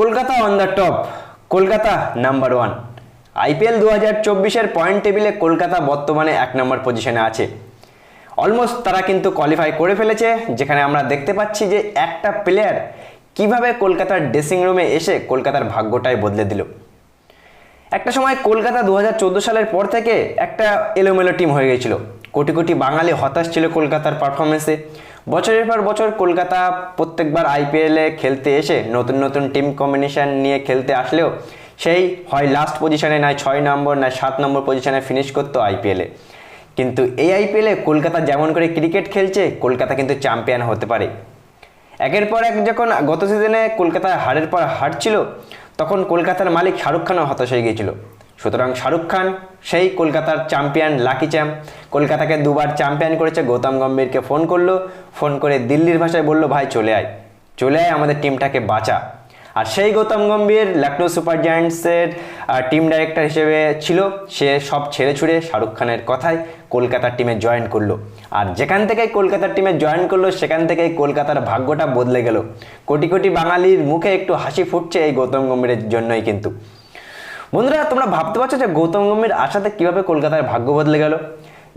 Kolkata on the top Kolkata number one IPL দু হাজার চব্বিশের পয়েন্ট টেবিলে কলকাতা বর্তমানে এক নম্বর পজিশনে আছে। অলমোস্ট তারা কিন্তু কোয়ালিফাই করে ফেলেছে, যেখানে আমরা দেখতে পাচ্ছি যে একটা প্লেয়ার কীভাবে কলকাতার ড্রেসিং রুমে এসে কলকাতার ভাগ্যটাই বদলে দিল। একটা সময় কলকাতা দু হাজার চোদ্দ সালের পর থেকে একটা এলোমেলো টিম হয়ে গেছিল কোটি কোটি বাঙালি হতাশ ছিল কলকাতার পারফরমেন্সে বছরের পর বছর কলকাতা প্রত্যেকবার আইপিএলে খেলতে এসে নতুন নতুন টিম কম্বিনেশন নিয়ে খেলতে আসলেও সেই হয় লাস্ট পজিশনে নয় ছয় নম্বর নয় সাত নম্বর পজিশনে ফিনিশ করতো আইপিএলে কিন্তু এই আইপিএলে কলকাতা যেমন করে ক্রিকেট খেলছে, কলকাতা কিন্তু চ্যাম্পিয়ন হতে পারে। একের পর এক যখন গত সিজনে কলকাতা হারের পর হারছিল তখন কলকাতার মালিক শাহরুখ খানও হতাশ হয়ে গিয়েছিল। সুতরাং শাহরুখ খান, সেই কলকাতার চ্যাম্পিয়ন লাকি চ্যাম্প কলকাতাকে দুবার চ্যাম্পিয়ন করেছে। গৌতম গম্ভীরকে ফোন করল ফোন করে দিল্লির ভাষায় বলল, ভাই, চলে আয়। চলে আয়, আমাদের টিমটাকে বাঁচা। আর সেই গৌতম গম্ভীর লখনৌ সুপার জায়ান্টসের টিম ডাইরেক্টর হিসেবে ছিল। সে সব ছেড়ে ছুড়ে শাহরুখ খানের কথায় কলকাতার টিমে জয়েন করল। আর যেখান থেকে কলকাতার টিমে জয়েন করল, সেখান থেকেই কলকাতার ভাগ্যটা বদলে গেল। কোটি কোটি বাঙালির মুখে একটু হাসি ফুটছে এই গৌতম গম্ভীরের জন্যই কিন্তু। বন্ধুরা, তোমরা ভাবতে পারছ যে গৌতম গম্ভীর আসাতে কীভাবে কলকাতার ভাগ্য বদলে গেল?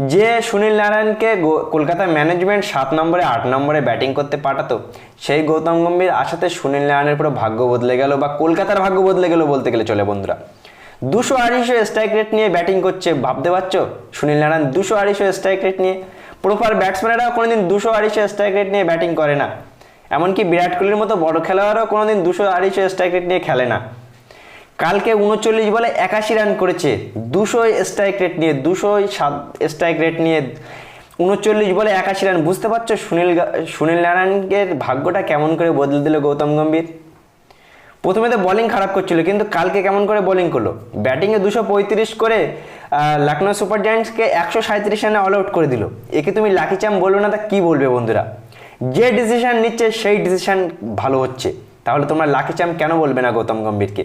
যে সুনীল নারায়ণকে গো- কলকাতা ম্যানেজমেন্ট সাত নম্বরে, আট নম্বরে ব্যাটিং করতে পাঠাতো, সেই গৌতম গম্ভীর আসাতে সুনীল নারায়ণের পুরো ভাগ্য বদলে গেল বা কলকাতার ভাগ্য বদলে গেল বলতে গেলে চলে বন্ধুরা। দুশো আড়াইশো স্ট্রাইক রেট নিয়ে ব্যাটিং করছে, ভাবতে পারছ? সুনীল নারায়ণ দুশো আড়াইশো স্ট্রাইক রেট নিয়ে প্রপার ব্যাটসম্যানেরাও কোনোদিন দুশো আড়াইশো স্ট্রাইক রেট নিয়ে ব্যাটিং করে না। এমনকি বিরাট কোহলির মতো বড় খেলোয়াড়ও কোনোদিন দুশো আড়াইশো স্ট্রাইক রেট নিয়ে খেলে না। কালকে উনচল্লিশ বলে একাশি রান করেছে। দুশো স্ট্রাইক রেট নিয়ে দুশো সাত স্ট্রাইক রেট নিয়ে উনচল্লিশ বলে একাশি রান। বুঝতে পারছ সুনীল সুনীল নারায়ণের ভাগ্যটা কেমন করে বদলে দিল গৌতম গম্ভীর? প্রথমে তো বোলিং খারাপ করছিল, কিন্তু কালকে কেমন করে বোলিং করল? ব্যাটিংয়ে দুশো পঁয়ত্রিশ করে লখনৌ সুপার জায়ান্টসকে একশো সাঁত্রিশ রানে অল আউট করে দিল। একে তুমি লাকি চাম বলবে না, তা কী বলবে বন্ধুরা? যে ডিসিশন নিচ্ছে, সেই ডিসিশন ভালো হচ্ছে। তাহলে তোমরা লাকি চাম কেন বলবে না গৌতম গম্ভীরকে?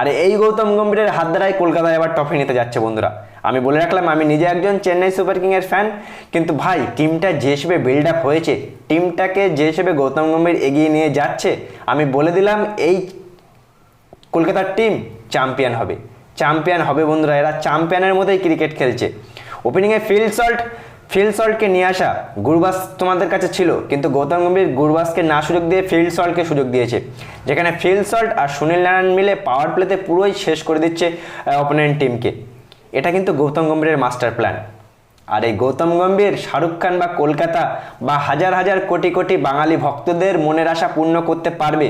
আর এই গৌতম গম্ভীরের হাত দ্বারাই কলকাতায় এবার ট্রফি নিতে যাচ্ছে বন্ধুরা। আমি বলে রাখলাম, আমি নিজে একজন চেন্নাই সুপার কিংয়ের ফ্যান, কিন্তু ভাই, টিমটা যে হিসেবে বিল্ড আপ হয়েছে, টিমটাকে যে হিসেবে গৌতম গম্ভীর এগিয়ে নিয়ে যাচ্ছে, আমি বলে দিলাম এই কলকাতার টিম চ্যাম্পিয়ন হবে। চ্যাম্পিয়ন হবে বন্ধুরা, এরা চ্যাম্পিয়নের মতোই ক্রিকেট খেলছে। ওপেনিংয়ে ফিল্ড সল্ট ফিল্ড সল্টকে নিয়ে আসা গুরবাস তোমাদের কাছে ছিল, কিন্তু গৌতম গম্ভীর গুরবাসকে না সুযোগ দিয়ে ফিল্ড সল্টকে সুযোগ দিয়েছে। যেখানে ফিল্ড সল্ট আর সুনীল নারায়ণ মিলে পাওয়ার প্লেতে পুরোই শেষ করে দিচ্ছে অপোনেন্ট টিমকে এটা কিন্তু গৌতম গম্ভীরের মাস্টার প্ল্যান আর এই গৌতম গম্ভীর, শাহরুখ খান বা কলকাতা বা হাজার হাজার কোটি কোটি বাঙালি ভক্তদের মনের আশা পূর্ণ করতে পারবে।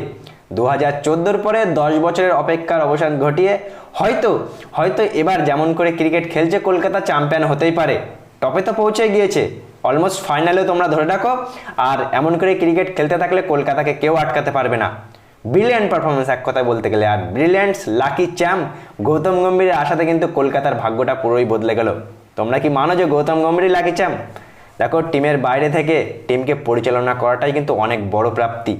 দু হাজার চোদ্দোর পরে দশ বছরের অপেক্ষার অবসান ঘটিয়ে হয়তো হয়তো এবার যেমন করে ক্রিকেট খেলছে, কলকাতা চ্যাম্পিয়ন হতেই পারে। টপে তো পৌঁছে গিয়েছে। অলমোস্ট ফাইনালেও তোমরা ধরে রাখো। আর এমন করে ক্রিকেট খেলতে থাকলে কলকাতাকে কেউ আটকাতে পারবে না। ব্রিলিয়ান্ট পারফরমেন্স এক কথায় বলতে গেলে। আর ব্রিলিয়ান্টস লাকি চ্যাম্প গৌতম গম্ভীরের আশাতে কিন্তু কলকাতার ভাগ্যটা পুরোই বদলে গেল। তোমরা কি মানো যে গৌতম গম্ভীরই লাকি চ্যাম্প দেখো, টিমের বাইরে থেকে টিমকে পরিচালনা করাটাই কিন্তু অনেক বড় প্রাপ্তি।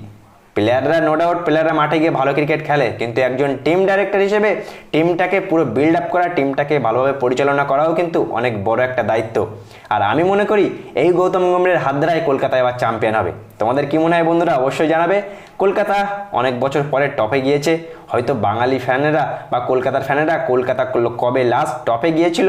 প্লেয়াররা নো ডাউট প্লেয়াররা মাঠে গিয়ে ভালো ক্রিকেট খেলে, কিন্তু একজন টিম ডাইরেক্টর হিসেবে টিমটাকে পুরো বিল্ড আপ করা টিমটাকে ভালোভাবে পরিচালনা করাও কিন্তু অনেক বড় একটা দায়িত্ব। আর আমি মনে করি এই গৌতম গম্ভীরের হাত দ্বারাই কলকাতা এবার চ্যাম্পিয়ন হবে। তোমাদের কি মনে হয় বন্ধুরা? অবশ্যই জানাবে। কলকাতা অনেক বছর পরে টপে গিয়েছে। হয়তো বাঙালি ফ্যানেরা বা কলকাতার ফ্যানেরা কলকাতা কবে লাস্ট টপে গিয়েছিল?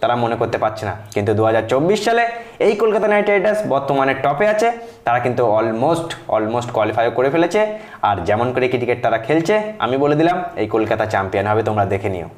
তারা মনে করতে পারছে না। কিন্তু দু হাজার চব্বিশ সালে এই কলকাতা নাইট রাইডার্স বর্তমানে টপে আছে। তারা কিন্তু অলমোস্ট অলমোস্ট কোয়ালিফাইও করে ফেলেছে। আর যেমন করে ক্রিকেট তারা খেলছে, আমি বলে দিলাম, এই কলকাতা চ্যাম্পিয়ন হবে, তোমরা দেখে নিও।